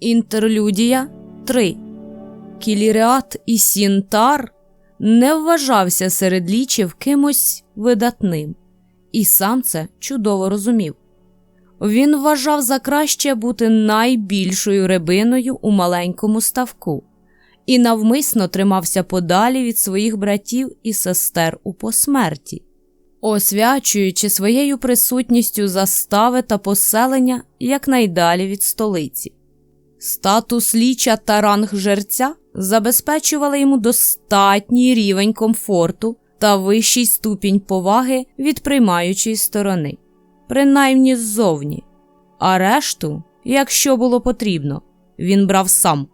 Інтерлюдія 3. Кіліріат і Сінтар не вважався серед лічів кимось видатним, і сам це чудово розумів. Він вважав за краще бути найбільшою рибиною у маленькому ставку і навмисно тримався подалі від своїх братів і сестер у посмерті, освячуючи своєю присутністю застави та поселення якнайдалі від столиці. Статус ліча та ранг жерця забезпечували йому достатній рівень комфорту та вищий ступінь поваги від приймаючої сторони, принаймні ззовні, а решту, якщо було потрібно, він брав сам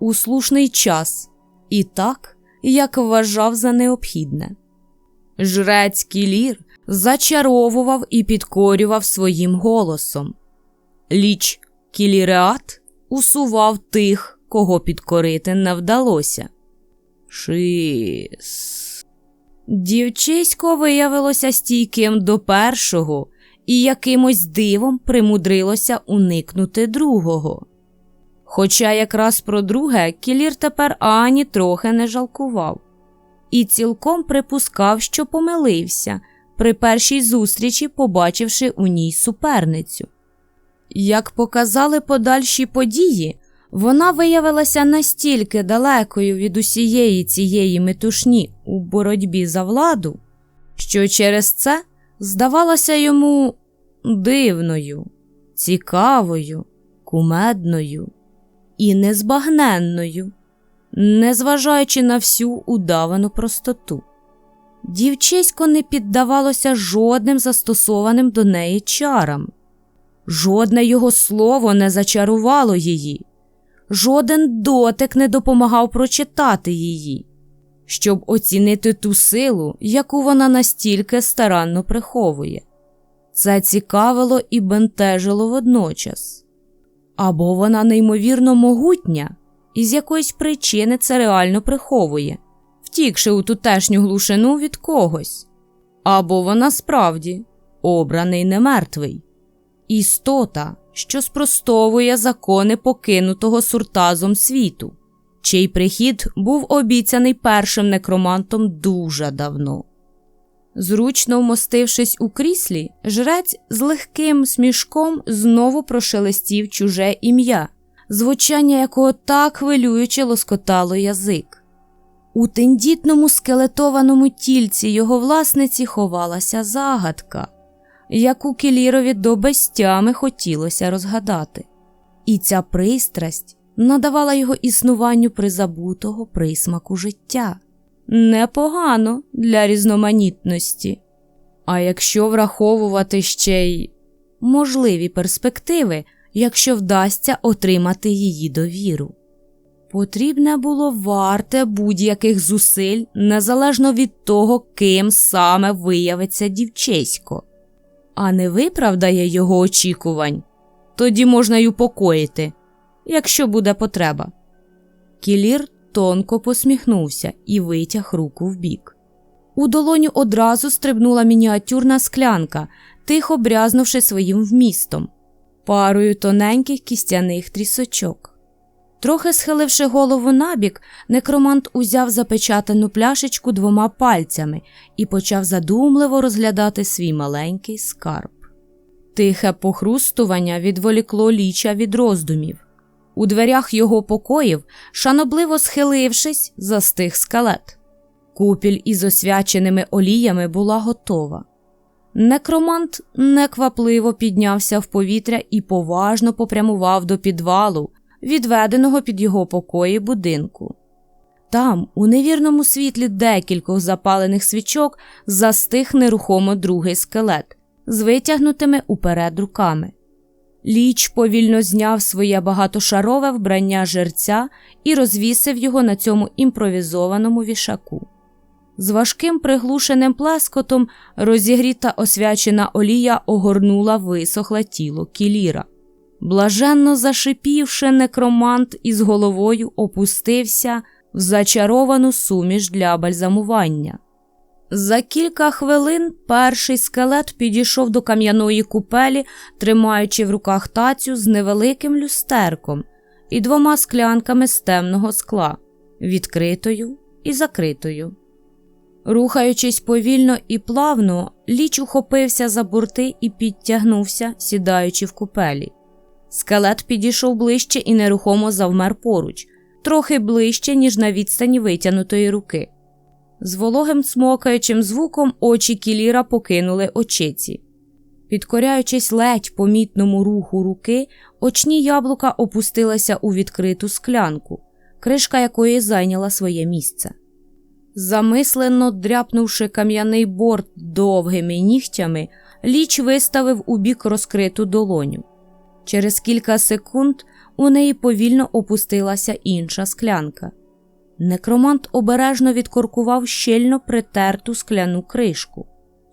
у слушний час і так, як вважав за необхідне. Жрець Кілір зачаровував і підкорював своїм голосом. Ліч Кіліреат усував тих, кого підкорити не вдалося. Шис. Дівчисько виявилося стійким до першого і якимось дивом примудрилося уникнути другого. Хоча якраз про друге Кілір тепер ані трохи не жалкував і цілком припускав, що помилився при першій зустрічі, побачивши у ній суперницю. Як показали подальші події, вона виявилася настільки далекою від усієї цієї метушні у боротьбі за владу, що через це здавалося йому дивною, цікавою, кумедною і незбагненною, незважаючи на всю удавану простоту. Дівчисько не піддавалося жодним застосованим до неї чарам, жодне його слово не зачарувало її, жоден дотик не допомагав прочитати її, щоб оцінити ту силу, яку вона настільки старанно приховує. Це цікавило і бентежило водночас. Або вона неймовірно могутня, і з якоїсь причини це реально приховує, втікши у тутешню глушину від когось, або вона справді обраний немертвий, істота, що спростовує закони покинутого суртазом світу, чий прихід був обіцяний першим некромантом дуже давно. Зручно вмостившись у кріслі, жрець з легким смішком знову прошелестів чуже ім'я, звучання якого так хвилююче лоскотало язик. У тендітному скелетованому тільці його власниці ховалася загадка, яку Келірові до безтями хотілося розгадати, і ця пристрасть надавала його існуванню призабутого присмаку життя непогано для різноманітності. А якщо враховувати ще й можливі перспективи, якщо вдасться отримати її довіру. Потрібне було варте будь-яких зусиль незалежно від того, ким саме виявиться дівчисько, а не виправдає його очікувань, тоді можна й упокоїти, якщо буде потреба. Кілір тонко посміхнувся і витяг руку вбік. У долоню одразу стрибнула мініатюрна склянка, тихо брязнувши своїм вмістом, парою тоненьких кістяних трісочок. Трохи схиливши голову набік, некромант узяв запечатану пляшечку двома пальцями і почав задумливо розглядати свій маленький скарб. Тихе похрустування відволікло ліча від роздумів. У дверях його покоїв, шанобливо схилившись, застиг скелет. Купіль із освяченими оліями була готова. Некромант неквапливо піднявся в повітря і поважно попрямував до підвалу, відведеного під його покої будинку. Там, у невірному світлі декількох запалених свічок, застиг нерухомо другий скелет з витягнутими уперед руками. Ліч повільно зняв своє багатошарове вбрання жерця і розвісив його на цьому імпровізованому вішаку. З важким приглушеним плескотом розігріта освячена олія огорнула висохле тіло кіліра. Блаженно зашипівши, некромант із головою опустився в зачаровану суміш для бальзамування. За кілька хвилин перший скелет підійшов до кам'яної купелі, тримаючи в руках тацю з невеликим люстерком, і двома склянками з темного скла, відкритою і закритою. Рухаючись повільно і плавно, ліч ухопився за борти і підтягнувся, сідаючи в купелі. Скелет підійшов ближче і нерухомо завмер поруч, трохи ближче, ніж на відстані витягнутої руки. З вологим смокаючим звуком очі кіліра покинули очиці. Підкоряючись ледь помітному руху руки, очні яблука опустилися у відкриту склянку, кришка якої зайняла своє місце. Замислено дряпнувши кам'яний борт довгими нігтями, ліч виставив у бік розкриту долоню. Через кілька секунд у неї повільно опустилася інша склянка. Некромант обережно відкоркував щільно притерту скляну кришку.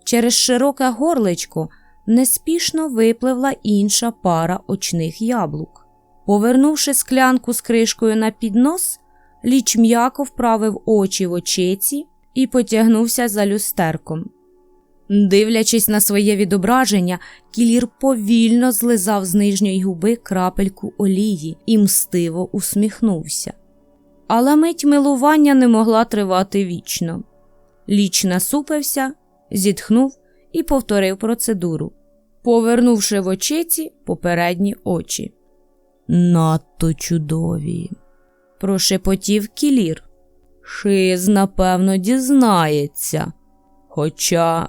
Через широке горличко неспішно випливла інша пара очних яблук. Повернувши склянку з кришкою на піднос, ліч м'яко вправив очі в очиці і потягнувся за люстерком. Дивлячись на своє відображення, кілір повільно злизав з нижньої губи крапельку олії і мстиво усміхнувся. Але мить милування не могла тривати вічно. Ліч насупився, зітхнув і повторив процедуру, повернувши в очиці попередні очі. Надто чудові, прошепотів кілір. Шиз, напевно, дізнається. Хоча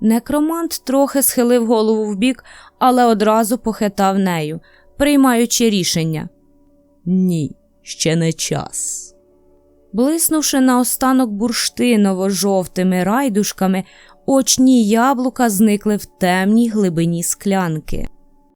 некромант трохи схилив голову вбік, але одразу похитав нею, приймаючи рішення. Ні, ще не час. Блиснувши наостанок бурштиново-жовтими райдушками, очні яблука зникли в темній глибині склянки.